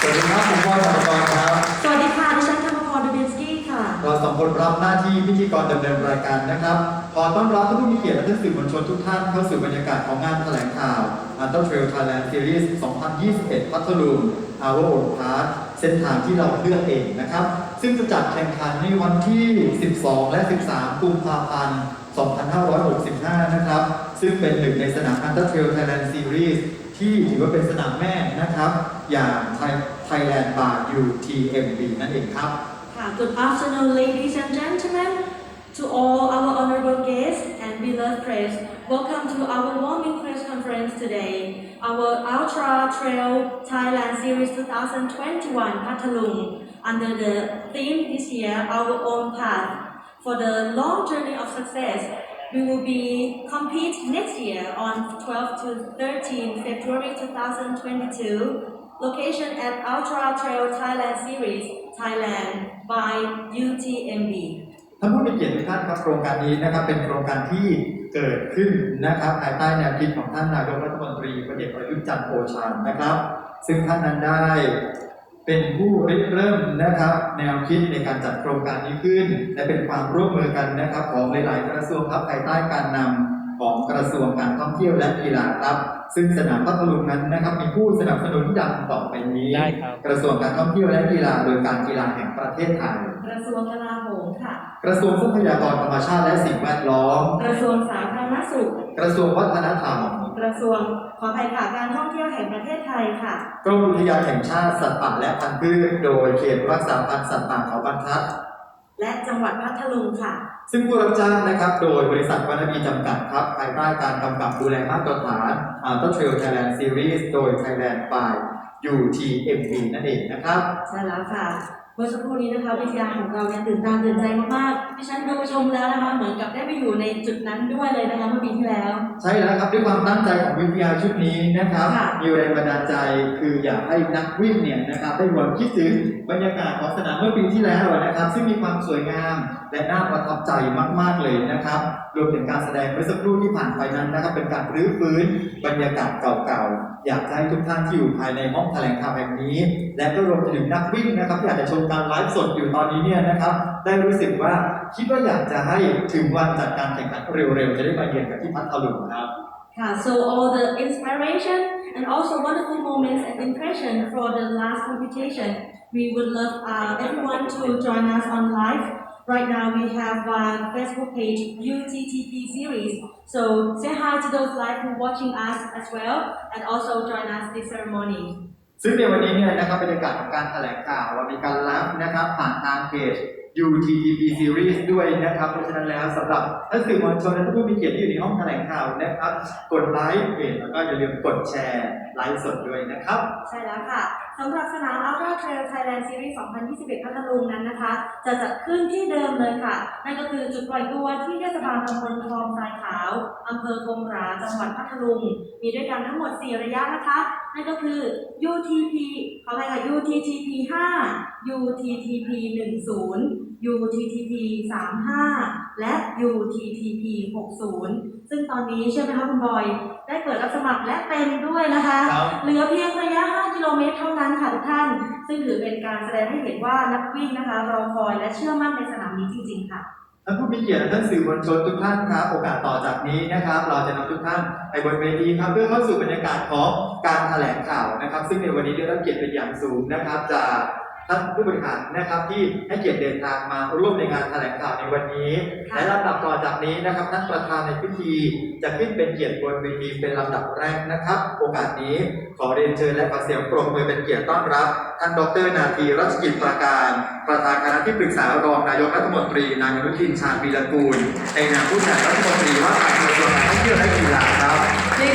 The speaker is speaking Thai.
สวัสดีครับคุณพรสัมกรครับ สวัสดีค่ะดิฉันธรรมพรดูเบนสกี้ค่ะ เราสองคนรับหน้าที่พิธีกรดำเนินรายการนะครับ ขอต้อนรับท่านผู้มีเกียรติและท่านสื่อมวลชนทุกท่านเข้าสู่บรรยากาศของงานแถลงข่าวอันเ t อร์เทรลไทยแลนด์ซีรีส์2021 พัทลุงอ Our อดพาร์ตเส้นทางที่เราเลือกเองนะครับ ซึ่งจะจัดแข่งขันในวันที่ 12 และ 13 กุมภาพันธ์ 2565 นะครับ ซึ่งเป็นหนึ่งในสนามอันเ t อร์เทรลไทยแลนด์ซีรีส์ ที่ถือว่าเป็นสนามแม่นะครับ อย่าง Thailand Bar UTMB นั่นเองครับ Uh, Good afternoon, ladies and gentlemen, to all our honorable guests and beloved press. Welcome to our warming press conference today. Our Ultra Trail Thailand Series 2021 Patalung under the theme this year, Our Own Path. For the long journey of success, we will be compete next year on 12 to 13 February 2022. Location at Ultra Trail Thailand Series, Thailand by UTMB. ท่านผู้มีเกียรติทุกท่านครับโครงการนี้นะครับเป็นโครงการที่เกิดขึ้นนะครับภายใต้แนวคิดของท่านนายกรัฐมนตรีพลเอกประยุทธ์จันทร์โอชานะครับ ซึ่งท่านนั้นได้ เป็นผู้ริเริ่มนะครับ แนวคิดในการจัดโครงการนี้ขึ้น และเป็นความร่วมมือกันนะครับ ของหลาย ๆ กระทรวงครับภายใต้การนำ ของกระทรวงการท่องเที่ยวและกีฬาครับ ซึ่งสนามพัทลุงนั้นนะครับ มีผู้สนับสนุนดังต่อไปนี้ ได้ครับ กระทรวงการท่องเที่ยวและกีฬาโดยการกีฬาแห่งประเทศไทย กระทรวงกลาโหมค่ะ กระทรวงทรัพยากรธรรมชาติและสิ่งแวดล้อม กระทรวงสาธารณสุข กระทรวงวัฒนธรรม กระทรวงขออภัยค่ะการท่องเที่ยวแห่งประเทศไทยค่ะ กรมอุทยานแห่งชาติสัตว์ป่าและพันธุ์พืชโดยเขตรักษาพันธุ์สัตว์ป่าเขาบรรทัด และจังหวัดพัทลุงค่ะ ซึ่งผู้รับจ้างนะครับ โดยบริษัทวรรณบีจำกัดครับภายใต้การกำกับดูแลมาตรฐาน Ultra Trail Thailand Series โดย Thailand by UTMB นั่นเองนะครับ ใช่แล้วค่ะเมื่อสักครู่นี้นะคะวิทยาของเราเนี่ยตื่นตาตื่นใจมากๆดิฉันดูชมแล้วนะคะเหมือนกับได้ไปอยู่ในจุดนั้นด้วยเลยนะคะเมื่อปีที่แล้ว ใช่แล้วครับด้วยความตั้งใจของวิทยาชุดนี้นะครับค่ะ มีแรงบันดาลใจคืออยากให้นักวิ่งเนี่ยนะครับได้หวนคิดถึงบรรยากาศของสนามเมื่อปีที่แล้วนะครับ ซึ่งมีความสวยงามและน่าประทับใจมากๆเลยนะครับรวมถึงการแสดงเมื่อสักครู่ที่ผ่านไปนั้นนะครับเป็นการรื้อฟื้นบรรยากาศเก่าๆอยากให้ทุกท่านที่อยู่ภายในห้องแถลงข่าวแห่งนี้ และก็รวมถึงนักวิ่งนะครับที่อาจจะชมการไลฟ์สดอยู่ตอนนี้เนี่ยนะครับ ได้รู้สึกว่าคิดว่าอยากจะให้ถึงวันจัดการแข่งขันเร็วๆ จะได้มาเยือนกันที่พัทลุงนะครับค่ะ so all the inspiration and also wonderful moments and impression for the last competition we would love uh, everyone to join us on live right now we have a Facebook page UTTP series so say hi to those live who watching us as well and also join us this ceremony ซึ่งในวันนี้เนี่ยนะครับบรรยากาศของการแถลงข่าวเรามีการไลฟ์นะครับผ่านทางเพจ UTTP Series ด้วยนะครับเพราะฉะนั้นแล้วสำหรับท่านสื่อมวลชนและท่านผู้มีเกียรติที่อยู่ในห้องแถลงข่าวนะครับ กดไลค์เพจแล้วก็อย่าลืมกดแชร์ไลฟ์สดด้วยนะครับ ใช่แล้วค่ะ สำหรับสนาม Ultra Trail Thailand Series 2021 พัทลุงนั้นนะคะ จะจัดขึ้นที่เดิมเลยค่ะ นั่นก็คือจุดปล่อยตัวที่เทศบาลตำบลคลองทรายขาวอำเภอกงหราจังหวัดพัทลุง มีด้วยกันทั้งหมด 4 ระยะนะคะ นั่นก็คือ UTP ขออะไรค่ะ UTTP 5 UTTP 10 UTTP 35 และ UTTP 60 ซึ่งตอนนี้เชื่อไหมคะคุณบอย ได้เปิดรับสมัครและเต็มด้วยนะคะครับเหลือเพียงระยะ5กิโล เท่านั้นค่ะทุกท่าน ซึ่งถือเป็นการแสดงให้เห็นว่านักวิ่งนะคะรอคอยและเชื่อมั่นในสนามนี้จริง ๆ ค่ะท่านผู้มีเกียรติท่านสื่อมวลชนทุกท่านครับ โอกาสต่อจากนี้นะครับ เราจะนำทุกท่านไปบนเวทีครับ เพื่อเข้าสู่บรรยากาศของการแถลงข่าวนะครับ ซึ่งในวันนี้ได้รับเกียรติเป็นอย่างสูงนะครับจาก ท่านผู้บริหารนะครับที่ให้เกียรติเดินทางมาร่วมในงานแถลงข่าวในวันนี้ค่ะและลำดับต่อจากนี้นะครับท่านประธานในพิธี จะขึ้นเป็นเกียรติบนเวทีเป็นลำดับแรกนะครับ โอกาสนี้ขอเรียนเชิญและขอเสียงปรบมือเป็นเกียรติต้อนรับ ท่านดรนาทีรัชกิจประการ ประธานคณะที่ปรึกษารองนายกรัฐมนตรีนายอนุทินชาญวีรกูลในนามผู้แทนรัฐมนตรีว่าการกระทรวงการท่องเที่ยวและกีฬาครับ